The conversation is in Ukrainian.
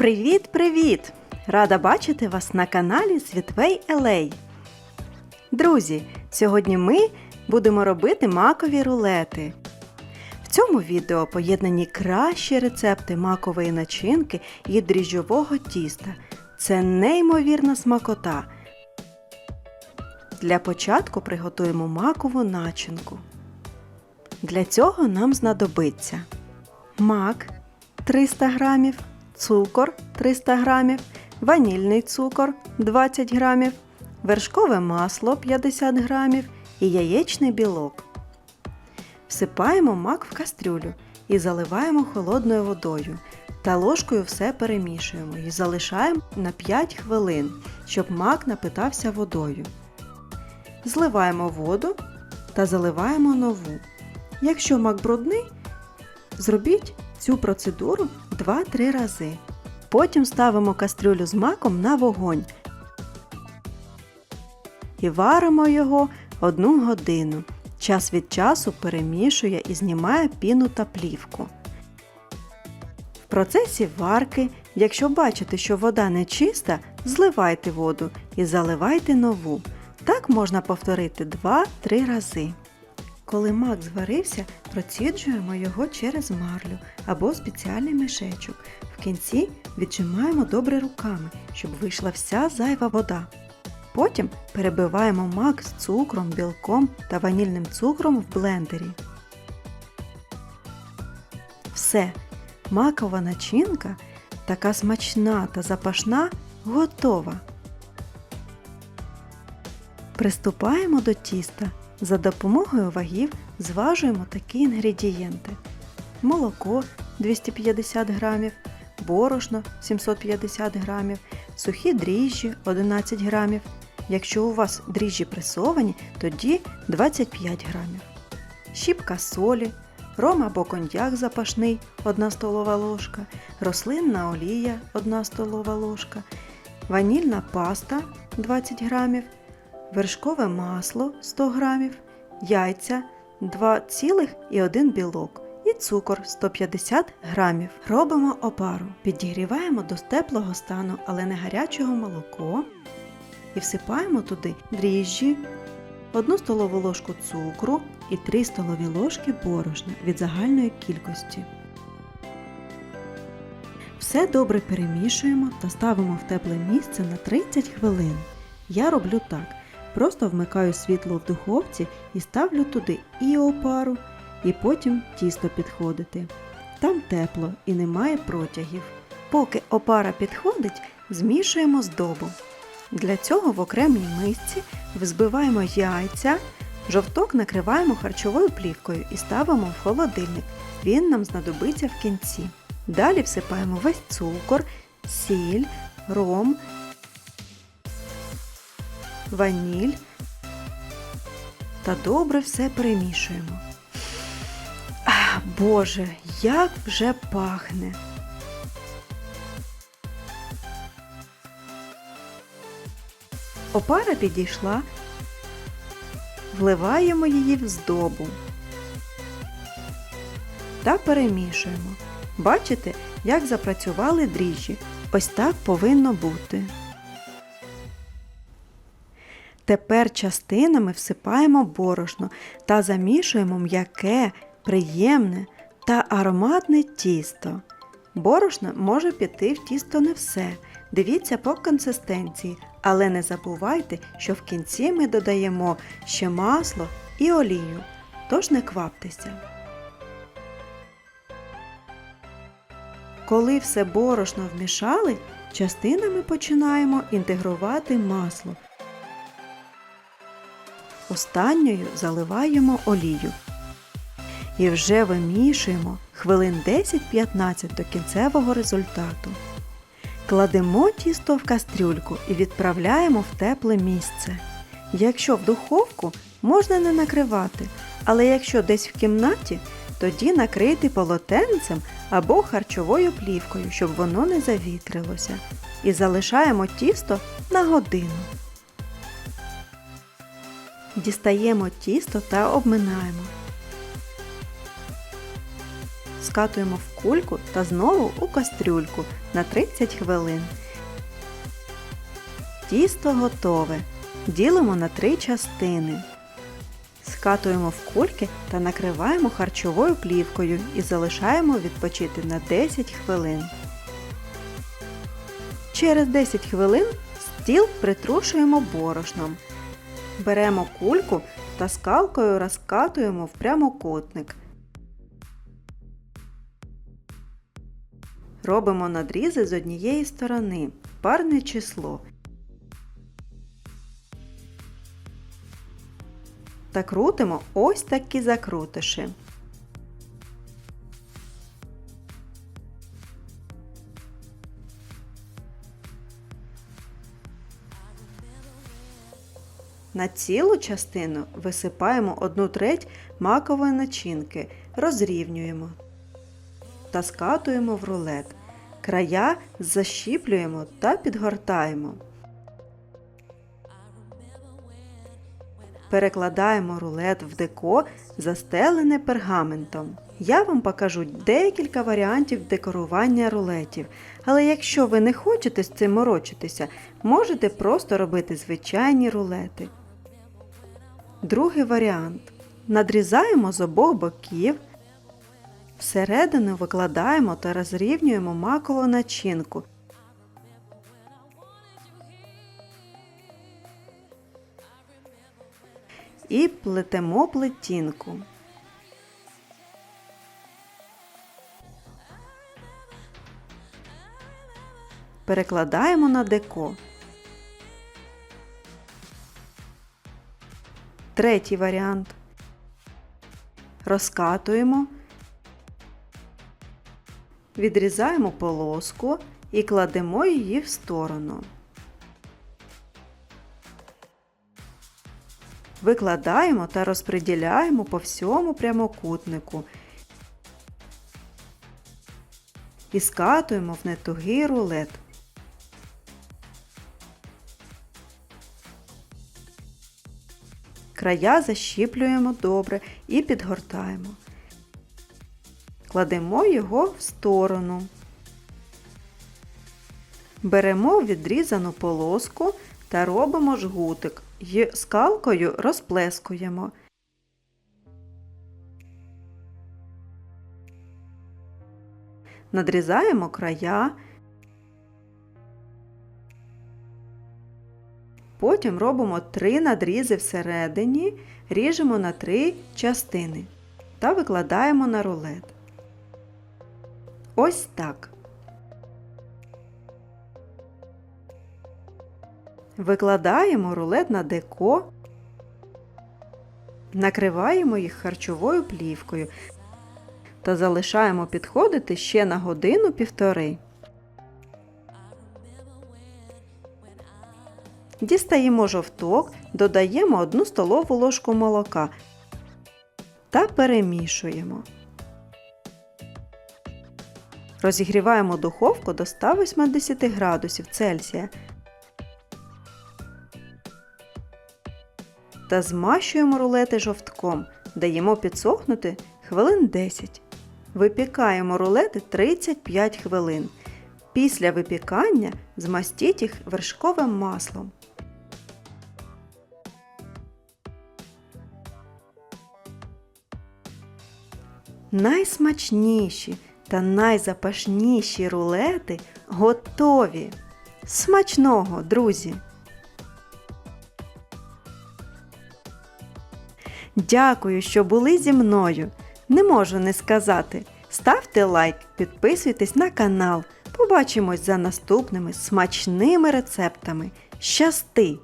Привіт-привіт! Рада бачити вас на каналі Світвей Елей. Друзі, сьогодні ми будемо робити макові рулети. В цьому відео поєднані кращі рецепти макової начинки і дріжджового тіста. Це неймовірна смакота. Для початку приготуємо макову начинку. Для цього нам знадобиться мак 300 грамів, цукор 300 грамів, ванільний цукор 20 грамів, вершкове масло 50 грамів і яєчний білок. Всипаємо мак в кастрюлю і заливаємо холодною водою та ложкою все перемішуємо і залишаємо на 5 хвилин, щоб мак напитався водою. Зливаємо воду та заливаємо нову. Якщо мак брудний, зробіть цю процедуру 2-3 рази. Потім ставимо кастрюлю з маком на вогонь і варимо його 1 годину. Час від часу перемішує і знімає піну та плівку. В процесі варки, якщо бачите, що вода не чиста, зливайте воду і заливайте нову. Так можна повторити 2-3 рази. Коли мак зварився, проціджуємо його через марлю або спеціальний мішечок. В кінці віджимаємо добре руками, щоб вийшла вся зайва вода. Потім перебиваємо мак з цукром, білком та ванільним цукром в блендері. Все, макова начинка, така смачна та запашна, готова. Приступаємо до тіста. За допомогою вагів зважуємо такі інгредієнти: молоко 250 грамів, борошно 750 грамів, сухі дріжджі 11 грамів. Якщо у вас дріжджі пресовані, тоді 25 грамів. Щіпка солі, ром або коньяк запашний 1 столова ложка, рослинна олія 1 столова ложка, ванільна паста 20 грамів, вершкове масло 100 грамів, яйця 2,1 білок і цукор 150 грамів. Робимо опару. Підігріваємо до теплого стану, але не гарячого молоко. І всипаємо туди дріжджі, 1 столову ложку цукру і 3 столові ложки борошна від загальної кількості. Все добре перемішуємо та ставимо в тепле місце на 30 хвилин. Я роблю так. Просто вмикаю світло в духовці і ставлю туди і опару, і потім тісто підходити. Там тепло і немає протягів. Поки опара підходить, змішуємо здобу. Для цього в окремій мисці взбиваємо яйця, жовток накриваємо харчовою плівкою і ставимо в холодильник. Він нам знадобиться в кінці. Далі всипаємо весь цукор, сіль, ром, ваніль та добре все перемішуємо. Ах, Боже, як вже пахне! Опара підійшла, вливаємо її в здобу та перемішуємо. Бачите, як запрацювали дріжджі? Ось так повинно бути. Тепер частинами всипаємо борошно та замішуємо м'яке, приємне та ароматне тісто. Борошно може піти в тісто не все. Дивіться по консистенції, але не забувайте, що в кінці ми додаємо ще масло і олію, тож не кваптеся. Коли все борошно вмішали, частинами починаємо інтегрувати масло. Останньою заливаємо олію. І вже вимішуємо хвилин 10-15 до кінцевого результату. Кладемо тісто в кастрюльку і відправляємо в тепле місце. Якщо в духовку можна не накривати, але якщо десь в кімнаті, тоді накрити полотенцем або харчовою плівкою, щоб воно не завітрилося. І залишаємо тісто на годину. Дістаємо тісто та обминаємо. скатуємо в кульку та знову у кастрюльку на 30 хвилин. Тісто готове. Ділимо на три частини. Скатуємо в кульки та накриваємо харчовою плівкою і залишаємо відпочити на 10 хвилин. Через 10 хвилин стіл притрушуємо борошном. Беремо кульку та скалкою розкатуємо в прямокутник. Робимо надрізи з однієї сторони. Парне число. Та крутимо ось такі закрутиші. На цілу частину висипаємо 1 треть макової начинки, розрівнюємо та скатуємо в рулет. Края защіплюємо та підгортаємо. Перекладаємо рулет в деко, застелене пергаментом. Я вам покажу декілька варіантів декорування рулетів, але якщо ви не хочете з цим морочитися, можете просто робити звичайні рулети. Другий варіант. Надрізаємо з обох боків, всередину викладаємо та розрівнюємо макову начинку. І плетемо плетінку. Перекладаємо на деко. Третій варіант. Розкатуємо, відрізаємо полоску і кладемо її в сторону. Викладаємо та розподіляємо по всьому прямокутнику і скатуємо в нетугий рулет. Края защіплюємо добре і підгортаємо. Кладемо його в сторону. Беремо відрізану полоску та робимо жгутик і скалкою розплескуємо. Надрізаємо края. Потім робимо три надрізи всередині, ріжемо на три частини та викладаємо на рулет. Ось так. Викладаємо рулет на деко, накриваємо їх харчовою плівкою та залишаємо підходити ще на годину-півтори. Дістаємо жовток, додаємо 1 столову ложку молока та перемішуємо. Розігріваємо духовку до 180 градусів Цельсія та змащуємо рулети жовтком. Даємо підсохнути хвилин 10. Випікаємо рулети 35 хвилин. Після випікання змастіть їх вершковим маслом. Найсмачніші та найзапашніші рулети готові. Смачного, друзі! Дякую, що були зі мною. Не можу не сказати. Ставте лайк, підписуйтесь на канал. Побачимось за наступними смачними рецептами. Щасти!